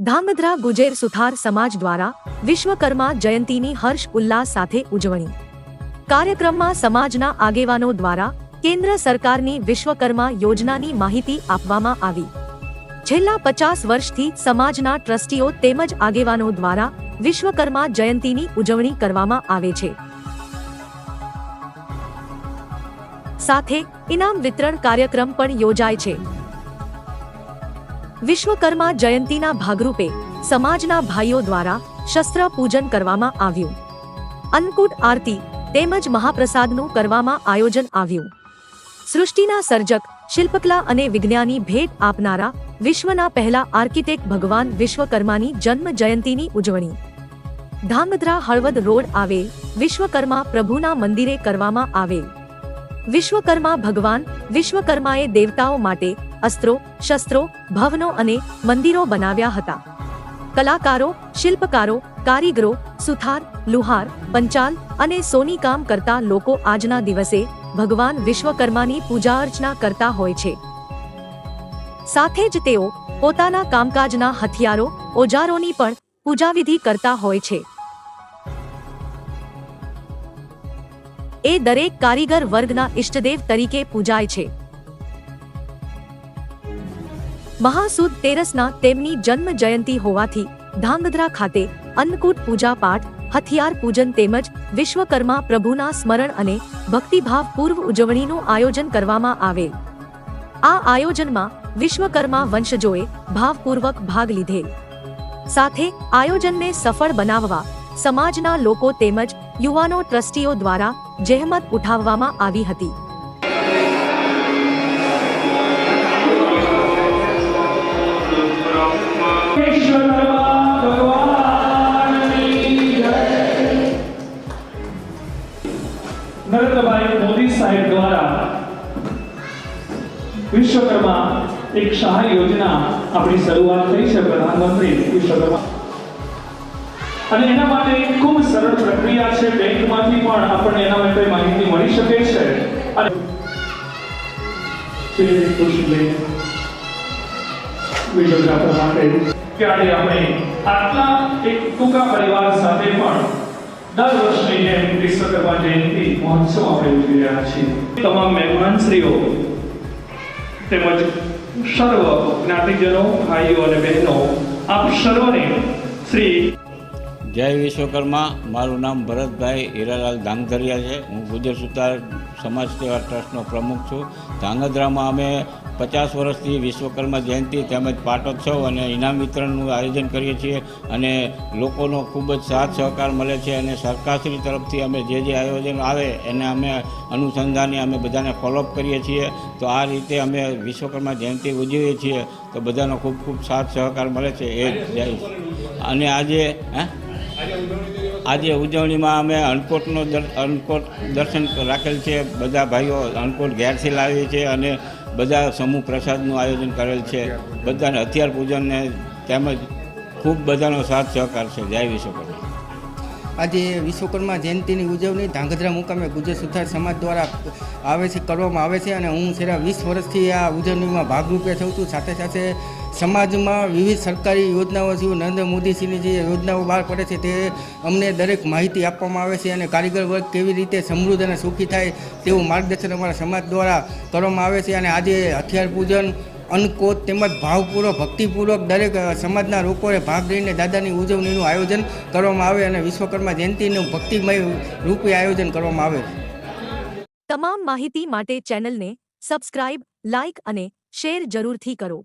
ધાંગધ્રા ગુજેર સુથાર સમાજ દ્વારા વિશ્વકર્મા જયંતીની હર્ષ ઉલ્લાસ સાથે ઉજવણી. કાર્યક્રમમાં સમાજના આગેવાનો દ્વારા કેન્દ્ર સરકારની વિશ્વકર્મા યોજનાની માહિતી આપવામાં આવી. છેલ્લા પચાસ વર્ષથી સમાજના ટ્રસ્ટીઓ તેમજ આગેવાનો દ્વારા વિશ્વકર્મા જયંતીની ઉજવણી કરવામાં આવે છે. સાથે ઇનામ વિતરણ કાર્યક્રમ પણ યોજાય છે. વિશ્વકર્મા જયંતીના ભાગરૂપે સમાજના ભાઈઓ દ્વારા શસ્ત્ર પૂજન કરવામાં આવ્યું. અન્નકૂટ આરતી તેમજ મહાપ્રસાદનું કરવામાં આયોજન આવ્યું. સૃષ્ટિના સર્જક, શિલ્પકલા અને વિજ્ઞાની ભેટ આપનારા વિશ્વના પહેલા આર્કિટેક્ટ ભગવાન વિશ્વકર્માની જન્મ જયંતીની ઉજવણી. ધાંગધ્રા હળવદ રોડ આવેલ વિશ્વકર્મા પ્રભુના મંદિરે કરવામાં આવેલ વિશ્વકર્મા ભગવાન, વિશ્વકર્માએ દેવતાઓ માટે અસ્ત્રો, શસ્ત્રો, ભવનો અને મંદિરો બનાવ્યા હતા. કલાકારો, શિલ્પકારો, કારીગરો, સુથાર, લુહાર, પંચાલ અને સોની કામ કરતા લોકો આજના દિવસે ભગવાન વિશ્વકર્માની પૂજા અર્ચના કરતા હોય છે. સાથે જ તેઓ પોતાના કામકાજના હથિયારો, ઓજારોની પણ પૂજાવિધિ કરતા હોય છે. એ દરેક કારીગર વર્ગના ઇષ્ટદેવ તરીકે પૂજાય છે. મહાસુદ તેરસના તેમની જન્મ જયંતિ હોવાથી ધાંગધ્રા ખાતે અન્નકૂટ પૂજા પાઠ, હથિયાર પૂજન તેમજ વિશ્વકર્મા પ્રભુના સ્મરણ અને ભક્તિભાવ પૂર્વ ઉજવણીનું આયોજન કરવામાં આવે આ આયોજનમાં વિશ્વકર્મા વંશજોએ ભાવપૂર્વક ભાગ લીધેલ. સાથે આયોજનને સફળ બનાવવા સમાજના લોકો તેમજ યુવાનો ટ્રસ્ટીઓ દ્વારા જહેમત ઉઠાવવામાં આવી હતી વિશ્વકર્મા ભગવાનની જય. નરેન્દ્રભાઈ મોદી સાહેબ દ્વારા વિશ્વકર્મા એક સહાય યોજના આપણી શરૂઆત થઈ છે, પ્રધાનમંત્રી વિશ્વકર્મા અને એના માટે એક ખૂબ સરળ પ્રક્રિયા છે. બેંકમાંથી પણ આપણને એના માટે માહિતી મળી શકે છે. અને મહોત્સવ આપણે રહ્યા છીએ. તમામ મહેમાનશ્રીઓ તેમજ સર્વ જ્ઞાતિજનો, ભાઈઓ અને બહેનો, આપ સર્વને શ્રી જય વિશ્વકર્મા. મારું નામ ભરતભાઈ હીરાલાલ ધાંગધરિયા છે. હું ગુજર સુતાર સમાજ સેવા ટ્રસ્ટનો પ્રમુખ છું. ધાંગધ્રામાં અમે પચાસ વર્ષથી વિશ્વકર્મા જયંતિ તેમજ પાટોત્સવ અને ઇનામ વિતરણનું આયોજન કરીએ છીએ અને લોકોનો ખૂબ જ સાથ સહકાર મળે છે અને સરકારશ્રી તરફથી અમે જે જે આયોજન આવે એને અમે અનુસંધાને અમે બધાને ફોલોઅપ કરીએ છીએ. તો આ રીતે અમે વિશ્વકર્મા જયંતિ ઉજવીએ છીએ. તો બધાનો ખૂબ ખૂબ સાથ સહકાર મળે છે. એ જય. અને આજે, હે? આજે ઉજવણીમાં અમે અન્નકોટનો દર- અન્નકોટ દર્શન રાખેલ છે. બધા ભાઈઓ અન્નકોટ ઘેરથી લાવીએ છીએ અને બધા સમૂહ પ્રસાદનું આયોજન કરેલ છે. બધાને હથિયાર પૂજનને તેમજ ખૂબ બધાનો સાથ સહકાર છે. જય વિશ્વકર્મા. આજે વિશ્વકર્મા જયંતિની ઉજવણી ધાંગધ્રા મુકામે ગુજરાત સુથાર સમાજ દ્વારા આવે છે, કરવામાં આવે છે અને હું છેલ્લા વીસ વર્ષથી આ ઉજવણીમાં ભાગરૂપે થઉં છું. સાથે સાથે સમાજમાં વિવિધ સરકારી યોજનાઓ છે નરેન્દ્ર મોદીશ્રીની જે યોજનાઓ બહાર પડે છે તે અમને દરેક માહિતી આપવામાં આવે છે અને કારીગર વર્ગ કેવી રીતે સમૃદ્ધ અને સુખી થાય તેવું માર્ગદર્શન અમારા સમાજ દ્વારા કરવામાં આવે છે અને આજે હથિયાર પૂજન અન્નકોટ તેમજ ભાવપૂર્વક, ભક્તિપૂર્વક દરેક સમાજના લોકોએ ભાગ લઈને દાદાની ઉજવણીનું આયોજન કરવામાં આવે અને વિશ્વકર્મા જયંતિનું ભક્તિમય રૂપે આયોજન કરવામાં આવે. તમામ માહિતી માટે ચેનલને સબસ્ક્રાઇબ, લાઇક અને શેર જરૂરથી કરો.